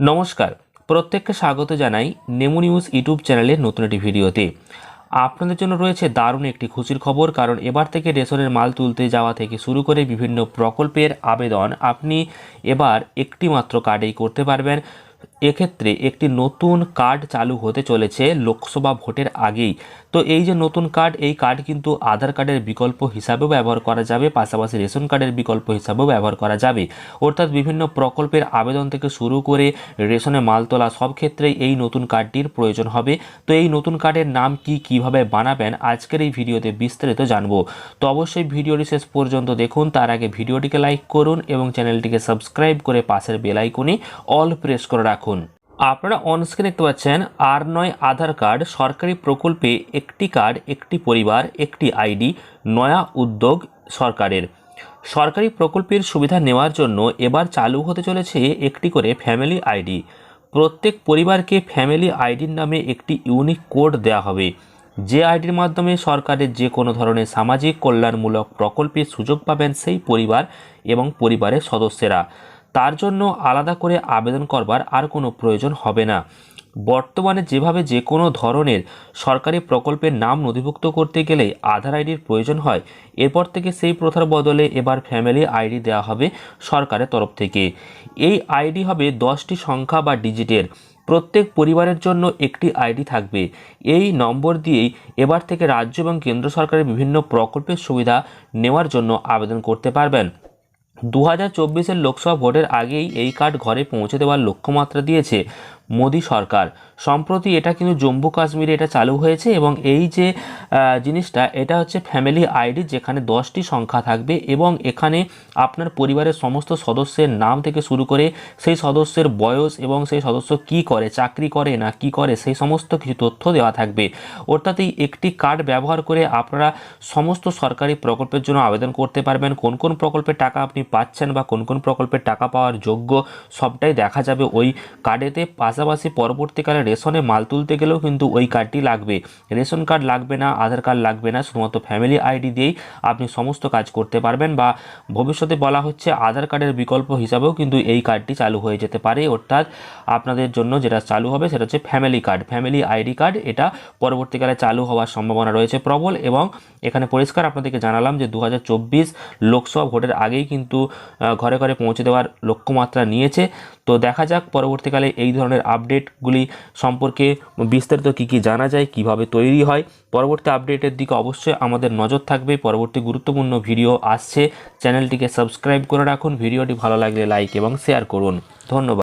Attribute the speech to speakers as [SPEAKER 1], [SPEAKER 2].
[SPEAKER 1] নমস্কার। প্রত্যেককে স্বাগত জানাই নেমু নিউজ ইউটিউব চ্যানেলের নতুন একটি ভিডিওতে। আপনাদের জন্য রয়েছে দারুণ একটি খুশির খবর, কারণ এবার থেকে রেশনের মাল তুলতে যাওয়া থেকে শুরু করে বিভিন্ন প্রকল্পের আবেদন আপনি এবার একটি মাত্র কার্ডেই করতে পারবেন। এক্ষেত্রে একটি নতুন কার্ড চালু হতে চলেছে লোকসভা ভোটের আগেই। তো এই যে নতুন কার্ড, এই কার্ড কিন্তু আধার কার্ডের বিকল্প হিসাবেও ব্যবহার করা যাবে, পাশাপাশি রেশন কার্ডের বিকল্প হিসাবেও ব্যবহার করা যাবে। অর্থাৎ বিভিন্ন প্রকল্পের আবেদন থেকে শুরু করে রেশনে মাল তোলা সব ক্ষেত্রেই এই নতুন কার্ডটির প্রয়োজন হবে। তো এই নতুন কার্ডের নাম কি কীভাবে বানাবেন, আজকের এই ভিডিওতে বিস্তারিত জানব। তো অবশ্যই ভিডিওটি শেষ পর্যন্ত দেখুন, তার আগে ভিডিওটিকে লাইক করুন এবং চ্যানেলটিকে সাবস্ক্রাইব করে পাশের বেল আইকনে অল প্রেস করে রাখুন। আপনারা অনস্ক্রিন দেখতে পাচ্ছেন আর নয় আধার কার্ড সরকারি প্রকল্পে একটি কার্ড একটি পরিবার, একটি আইডি নয়া উদ্যোগ সরকারের। সরকারি প্রকল্পের সুবিধা নেওয়ার জন্য এবার চালু হতে চলেছে একটি করে ফ্যামিলি আইডি প্রত্যেক পরিবারকে ফ্যামিলি আইডির নামে একটি ইউনিক কোড দেওয়া হবে। যে আইডির মাধ্যমে সরকারের যে কোনো ধরনের সামাজিক কল্যাণমূলক প্রকল্পের সুযোগ পাবেন সেই পরিবার এবং পরিবারের সদস্যরা। তার জন্য আলাদা করে আবেদন করবার আর কোনো প্রয়োজন হবে না। বর্তমানে যেভাবে যে কোনো ধরনের সরকারি প্রকল্পের নাম নথিভুক্ত করতে গেলে আধার আইডির প্রয়োজন হয়, এরপর থেকে সেই প্রথার বদলে এবার ফ্যামিলি আইডি দেওয়া হবে সরকারের তরফ থেকে। এই আইডি হবে দশটি সংখ্যা বা ডিজিটের। প্রত্যেক পরিবারের জন্য একটি আইডি থাকবে। এই নম্বর দিয়েই এবার থেকে রাজ্য এবং কেন্দ্র সরকারের বিভিন্ন প্রকল্পের সুবিধা নেওয়ার জন্য আবেদন করতে পারবেন। দু হাজার চব্বিশের লোকসভা ভোটের আগেই এই কার্ড ঘরে পৌঁছে দেওয়ার লক্ষ্যমাত্রা দিয়েছে। মোদী সরকার। সম্প্রতি এটা কিন্তু জম্মু কাশ্মীরে এটা চালু হয়েছে এবং এই যে জিনিসটা, এটা হচ্ছে ফ্যামিলি আইডি যেখানে দশটি সংখ্যা থাকবে এবং এখানে আপনার পরিবারের সমস্ত সদস্যের নাম থেকে শুরু করে সেই সদস্যের বয়স এবং সেই সদস্য কি করে, চাকরি করে না কি করে, সেই সমস্ত কিছু তথ্য দেওয়া থাকবে। অর্থাৎ এই একটি কার্ড ব্যবহার করে আপনারা সমস্ত সরকারি প্রকল্পের জন্য আবেদন করতে পারবেন। কোন কোন প্রকল্পের টাকা আপনি পাচ্ছেন বা কোন কোন প্রকল্পের টাকা পাওয়ার যোগ্য সবটাই দেখা যাবে ওই কার্ডেতে পাশাপাশি পরবর্তীকালে রেশনে মাল তুলতে গেলেও কিন্তু ওই কার্ডটি লাগবে। রেশন কার্ড লাগবে না, আধার কার্ড লাগবে না, শুধুমাত্র ফ্যামিলি আইডি দিয়েই আপনি সমস্ত কাজ করতে পারবেন বা ভবিষ্যতে বলা হচ্ছে আধার কার্ডের বিকল্প হিসাবেও কিন্তু এই কার্ডটি চালু হয়ে যেতে পারে। অর্থাৎ আপনাদের জন্য যেটা চালু হবে সেটা হচ্ছে family card family ID card এটা পরবর্তীকালে চালু হওয়ার সম্ভাবনা রয়েছে প্রবল এবং এখানে পরিষ্কার আপনাদেরকে জানালাম যে দু হাজার চব্বিশ লোকসভা ভোটের আগেই কিন্তু ঘরে ঘরে পৌঁছে দেওয়ার লক্ষ্যমাত্রা নিয়েছে। তো দেখা যাক পরবর্তীকালে এই ধরনের আপডেটগুলি সম্পর্কে বিস্তারিত কী কী জানা যায়, কীভাবে তৈরি হয়। পরবর্তী আপডেটের দিকে অবশ্যই আমাদের নজর থাকবে। পরবর্তী গুরুত্বপূর্ণ ভিডিও আসছে। চ্যানেলটিকে সাবস্ক্রাইব করে রাখুন। ভিডিওটি ভালো লাগলে লাইক এবং শেয়ার করুন। ধন্যবাদ।